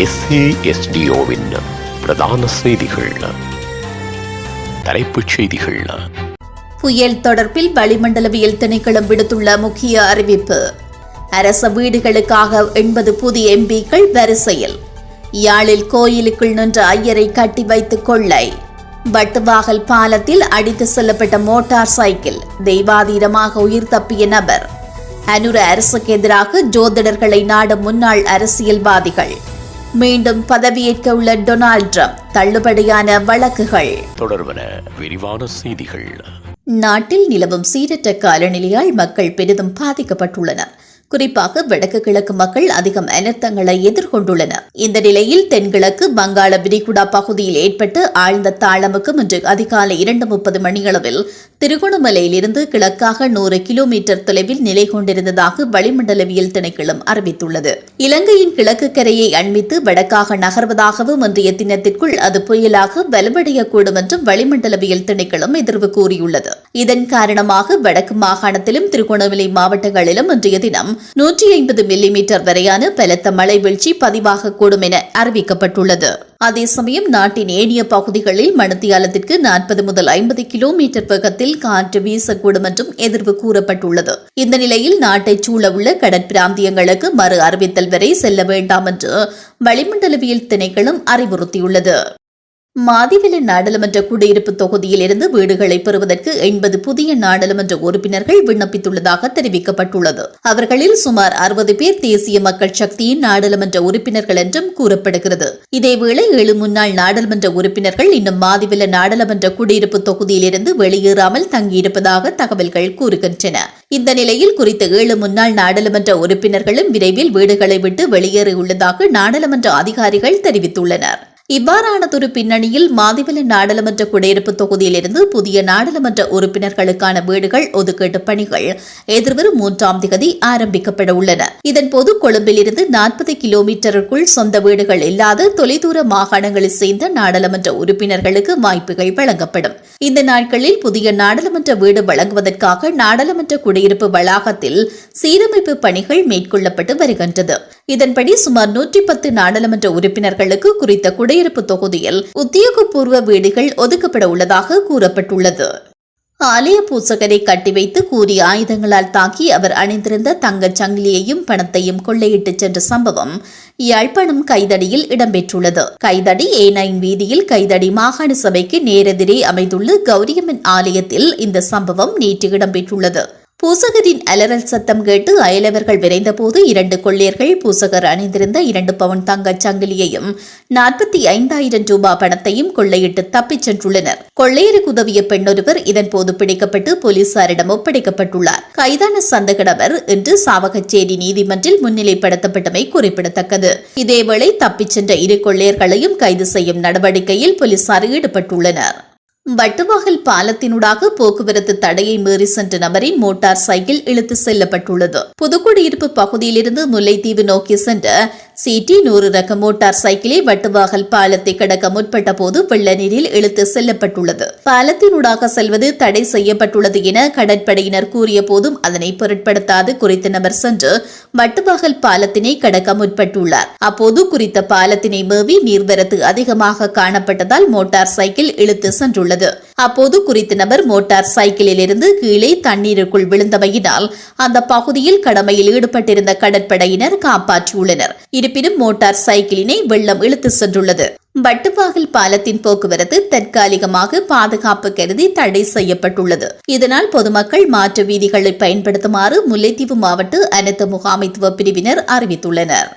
எஸ்ஏஎஸ்டிஓவின் பிரதான செய்திகள். தலைப்புச் செய்திகள். புயல் தொடர்பில் வளிமண்டலவியல் திணைக்களம் விடுத்துள்ள முக்கிய அறிவிப்பு. அரச வீடுகளுக்காக எண்பது புதிய எம்பிக்கள் வரிசையில். யாழில் கோயிலுக்குள் நின்ற ஐயரை கட்டி வைத்துக் கொள்ளை. வட்டுவாகல் பாலத்தில் அடித்து செல்லப்பட்ட மோட்டார் சைக்கிள் தெய்வாதீரமாக உயிர் தப்பிய நபர். அனுர அரசுக்கு எதிராக ஜோதிடர்களை நாடும் முன்னாள் அரசியல்வாதிகள். மீண்டும் பதவியேற்க உள்ள டொனால்ட் ட்ரம்ப் தள்ளுபடியான வழக்குகள். தொடர்வன விரிவான செய்திகள். நாட்டில் நிலவும் சீரற்ற காலநிலையால் மக்கள் பெரிதும் பாதிக்கப்பட்டுள்ளனர். குறிப்பாக வடக்கு கிழக்கு மக்கள் அதிகம் அனர்த்தங்களை எதிர்கொண்டுள்ளனர் இந்த நிலையில் தென்கிழக்கு வங்காள விரிகுடா பகுதியில் ஏற்பட்டு ஆழ்ந்த தாளமுக்கும் இன்று அதிகாலை இரண்டு முப்பது மணியளவில் திருகோணமலையிலிருந்து கிழக்காக நூறு கிலோமீட்டர் தொலைவில் நிலை கொண்டிருந்ததாக வளிமண்டலவியல் திணைக்களம் அறிவித்துள்ளது. இலங்கையின் கிழக்கு கரையை அண்மித்து வடக்காக நகர்வதாகவும் இன்றைய தினத்திற்குள் அது புயலாக வலுவடையக்கூடும் என்றும் வளிமண்டலவியல் திணைக்களம் எதிர்வு கூறியுள்ளது. இதன் காரணமாக வடக்கு மாகாணத்திலும் திருகோணமலை மாவட்டங்களிலும் இன்றைய தினம் நூற்றி ஐம்பது மில்லிமீட்டர் வரையான பலத்த மழை வீழ்ச்சி பதிவாகக்கூடும் என அறிவிக்கப்பட்டுள்ளது. அதே சமயம் நாட்டின் ஏனைய பகுதிகளில் மணித்தியாலத்திற்கு நாற்பது முதல் ஐம்பது கிலோமீட்டர் வேகத்தில் காற்று வீசக்கூடும் என்றும் எதிர்வு கூறப்பட்டுள்ளது. இந்த நிலையில் நாட்டைச் சூழவுள்ள கடற்பிராந்தியங்களுக்கு மறு அறிவித்தல் வரை செல்ல வேண்டாம் என்று வளிமண்டலவியல் திணைக்களம் அறிவுறுத்தியுள்ளது. மாதிவில நாடாளுமன்ற குடியிருப்பு தொகுதியில் இருந்து வீடுகளை பெறுவதற்கு எண்பது புதிய நாடாளுமன்ற உறுப்பினர்கள் விண்ணப்பித்துள்ளதாக தெரிவிக்கப்பட்டுள்ளது. அவர்களில் சுமார் அறுபது பேர் தேசிய மக்கள் சக்தியின் நாடாளுமன்ற உறுப்பினர்கள் என்றும் கூறப்படுகிறது. இதேவேளை ஏழு முன்னாள் நாடாளுமன்ற உறுப்பினர்கள் இன்னும் மாதிவில நாடாளுமன்ற குடியிருப்பு தொகுதியில் இருந்து வெளியேறாமல் தங்கியிருப்பதாக தகவல்கள் கூறுகின்றன. இந்த நிலையில் குறித்த ஏழு முன்னாள் நாடாளுமன்ற உறுப்பினர்களும் விரைவில் வீடுகளை விட்டு வெளியேறியுள்ளதாக நாடாளுமன்ற அதிகாரிகள் தெரிவித்துள்ளனர். இவ்வாறானதொரு பின்னணியில் மாதிவல நாடாளுமன்ற குடியிருப்பு தொகுதியிலிருந்து புதிய நாடாளுமன்ற உறுப்பினர்களுக்கான வீடுகள் ஒதுக்கீட்டு பணிகள் எதிர்வரும் மூன்றாம் திகதி ஆரம்பிக்கப்பட உள்ளன. இதன்போது கொழும்பிலிருந்து நாற்பது கிலோமீட்டருக்குள் சொந்த வீடுகள் இல்லாத தொலைதூர மாகாணங்களைச் சேர்ந்த நாடாளுமன்ற உறுப்பினர்களுக்கு வாய்ப்புகள் வழங்கப்படும். இந்த நாட்களில் புதிய நாடாளுமன்ற வீடு வழங்குவதற்காக நாடாளுமன்ற குடியிருப்பு வளாகத்தில் சீரமைப்பு பணிகள் மேற்கொள்ளப்பட்டு வருகின்றது. இதன்படி சுமார் நூற்றி பத்து நாடாளுமன்ற உறுப்பினர்களுக்கு குறித்த குடியிருப்பு தொகுதியில் உத்தியோகபூர்வ வீடுகள் ஒதுக்கப்பட உள்ளதாக கூறப்பட்டுள்ளது. ஆலய பூசகரை கட்டி வைத்து கூறிய ஆயுதங்களால் தாக்கி அவர் அணிந்திருந்த தங்கச் சங்கிலியையும் பணத்தையும் கொள்ளையிட்டுச் சென்ற சம்பவம் யாழ்ப்பாணம் கைதடியில் இடம்பெற்றுள்ளது. கைதடி ஏ நைன் வீதியில் கைதடி மாகாண சபைக்கு நேரெதிரே அமைந்துள்ள கௌரியம்மன் ஆலயத்தில் இந்த சம்பவம் நேற்று இடம்பெற்றுள்ளது. பூசகரின் அலறல் சத்தம் கேட்டு அயலவர்கள் விரைந்தபோது இரண்டு கொள்ளையர்கள் பூசகர் அணிந்திருந்த இரண்டு பவுன் தங்கச் சங்கிலியையும் நாற்பத்தி ஐந்தாயிரம் ரூபாய் பணத்தையும் கொள்ளையிட்டு தப்பிச் சென்றுள்ளனர். கொள்ளையருக்கு உதவிய பெண்ணொருவர் இதன்போது பிடிக்கப்பட்டு போலீசாரிடம் ஒப்படைக்கப்பட்டுள்ளார். கைதான சந்தகடவர் இன்று சாவகச்சேரி நீதிமன்றில் முன்னிலைப்படுத்தப்பட்டமை குறிப்பிடத்தக்கது. இதேவேளை தப்பிச் சென்ற இரு கொள்ளையர்களையும் கைது செய்யும் நடவடிக்கையில் போலீசார் ஈடுபட்டுள்ளனர். வட்டுவாகல் பாலத்தினூடாக போக்குவரத்து தடையை மீறி சென்ற நபரின் மோட்டார் சைக்கிள் இழுத்து செல்லப்பட்டுள்ளது. புதுக்குடியிருப்பு பகுதியிலிருந்து முல்லைத்தீவு நோக்கி சென்ற சிடி நூறு ரக மோட்டார் சைக்கிளை வட்டுவாகல் பாலத்தை கடக்க முற்பட்ட போது வெள்ள நீரில் இழுத்து செல்லப்பட்டுள்ளது. பாலத்தினூடாக செல்வது தடை செய்யப்பட்டுள்ளது என கடற்படையினர் கூறிய போதும் அதனை பொருட்படுத்தாது குறித்த நபர் சென்று வட்டுவாகல் பாலத்தினை கடக்க முற்பட்டுள்ளார். அப்போது குறித்த பாலத்தினை மேவி நீர்வரத்து அதிகமாக காணப்பட்டதால் மோட்டார் சைக்கிள் இழுத்து சென்றுள்ளது. அப்போது குறித்த நபர் மோட்டார் சைக்கிளில் இருந்து கீழே தண்ணீருக்குள் விழுந்தமையினால் அந்த பகுதியில் கடமையில் ஈடுபட்டிருந்த கடற்படையினர் காப்பாற்றியுள்ளனர். இருப்பினும் மோட்டார் சைக்கிளினை வெள்ளம் இழுத்து சென்றுள்ளது. வட்டுவாகல் பாலத்தின் போக்குவரத்து தற்காலிகமாக பாதுகாப்பு கருதி தடை செய்யப்பட்டுள்ளது. இதனால் பொதுமக்கள் மாற்று வீதிகளை பயன்படுத்துமாறு முல்லைத்தீவு மாவட்ட அனைத்து முகாமைத்துவ பிரிவினர் அறிவித்துள்ளனர்.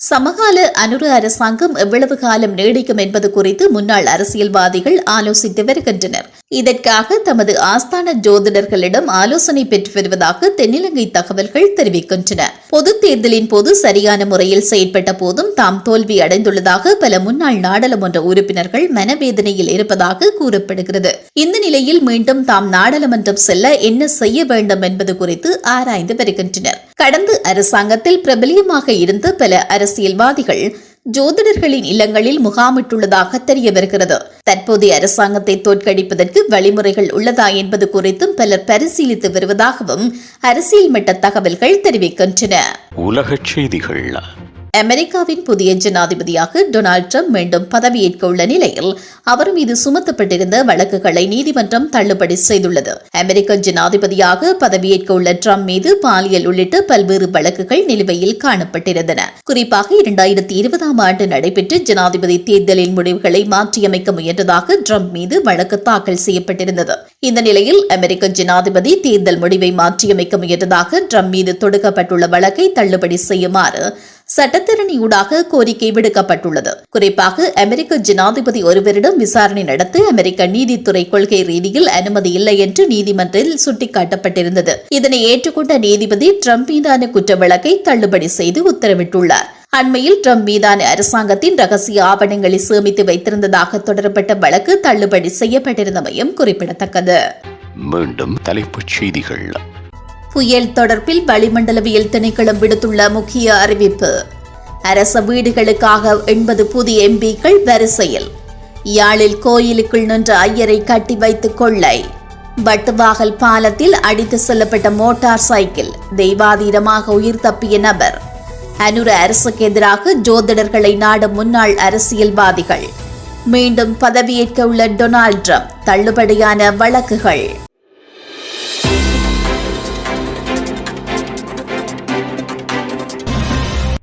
சமகால அனுர அரசாங்கம் எவ்வளவு காலம் நீடிக்கும் என்பது குறித்து முன்னாள் அரசியல்வாதிகள் ஆலோசித்து வருகின்றனர். இதற்காக தமது ஆஸ்தான ஜோதிடர்களிடம் ஆலோசனை பெற்று வருவதாக தென்னிலங்கை தகவல்கள் தெரிவிக்கின்றன. பொது தேர்தலின் போது சரியான முறையில் செயற்பட்ட போதும் தாம் தோல்வி அடைந்துள்ளதாக பல முன்னாள் நாடாளுமன்ற உறுப்பினர்கள் மனவேதனையில் இருப்பதாக கூறப்படுகிறது. இந்த நிலையில் மீண்டும் தாம் நாடாளுமன்றம் செல்ல என்ன செய்ய வேண்டும் என்பது குறித்து ஆராய்ந்து வருகின்றனர். கடந்த அரசாங்கத்தில் பிரபலியமாக இருந்த பல அரசியல்வாதிகள் ஜோதிடர்களின் இல்லங்களில் முகாமிட்டுள்ளதாக தெரிய வருகிறது தற்போதைய அரசாங்கத்தை தோற்கடிப்பதற்கு வழிமுறைகள் உள்ளதா என்பது குறித்தும் பலர் பரிசீலித்து வருவதாகவும் அரசியல் மட்ட தகவல்கள் தெரிவிக்கின்றன. உலகச் செய்திகள். அமெரிக்காவின் புதிய ஜனாதிபதியாக டொனால்ட் ட்ரம்ப் மீண்டும் பதவியேற்க உள்ள நிலையில் அவர் மீது சுமத்தப்பட்டிருந்த வழக்குகளை நீதிமன்றம் தள்ளுபடி செய்துள்ளது. அமெரிக்க ஜனாதிபதியாக பதவியேற்க உள்ள ட்ரம்ப் மீது பாலியல் உள்ளிட்ட பல்வேறு வழக்குகள் நிலுவையில் காணப்பட்டிருந்தன. குறிப்பாக இரண்டாயிரத்தி இருபதாம் ஆண்டு நடைபெற்ற ஜனாதிபதி தேர்தலின் முடிவுகளை மாற்றியமைக்க முயன்றதாக ட்ரம்ப் மீது வழக்கு தாக்கல் செய்யப்பட்டிருந்தது. இந்த நிலையில் அமெரிக்க ஜனாதிபதி தேர்தல் முடிவை மாற்றியமைக்க முயன்றதாக ட்ரம்ப் மீது தொடுக்கப்பட்டுள்ள வழக்கை தள்ளுபடி செய்யுமாறு சட்டத்திறனியூடாக கோரிக்கை விடுக்கப்பட்டுள்ளது. குறிப்பாக அமெரிக்க ஜனாதிபதி ஒருவரிடம் விசாரணை நடத்த அமெரிக்க நீதித்துறை கொள்கை ரீதியில் அனுமதி இல்லை என்று நீதிமன்றத்தில் சுட்டிக்காட்டப்பட்டிருந்தது. இதனை ஏற்றுக்கொண்ட நீதிபதி டிரம்ப் மீதான குற்ற வழக்கை தள்ளுபடி செய்து உத்தரவிட்டுள்ளார். அண்மையில் ட்ரம்ப் மீதான அரசாங்கத்தின் ரகசிய ஆவணங்களை சேமித்து வைத்திருந்ததாக தொடரப்பட்ட வழக்கு தள்ளுபடி செய்யப்பட்டிருந்தமையும் குறிப்பிடத்தக்கது. மீண்டும் தலைப்புச் செய்திகள். புயல் தொடர்பில் வளிமண்டலவியல் திணைக்களம் விடுத்துள்ள முக்கிய அறிவிப்பு. அரச வீடுகளுக்காக எண்பது புதிய எம்பிக்கள் வரிசையில். யாழில் கோயிலுக்குள் நின்ற ஐயரை கட்டி வைத்துக் கொள்ளை. வட்டுவாகல் பாலத்தில் அடித்து செல்லப்பட்ட மோட்டார் சைக்கிள் தெய்வாதீனமாக உயிர் தப்பிய நபர். அனுர அரசுக்கு எதிராக ஜோதிடர்களை நாடும் முன்னாள் அரசியல்வாதிகள். மீண்டும் பதவியேற்க உள்ள டொனால்ட் ட்ரம்ப் தள்ளுபடியான வழக்குகள்.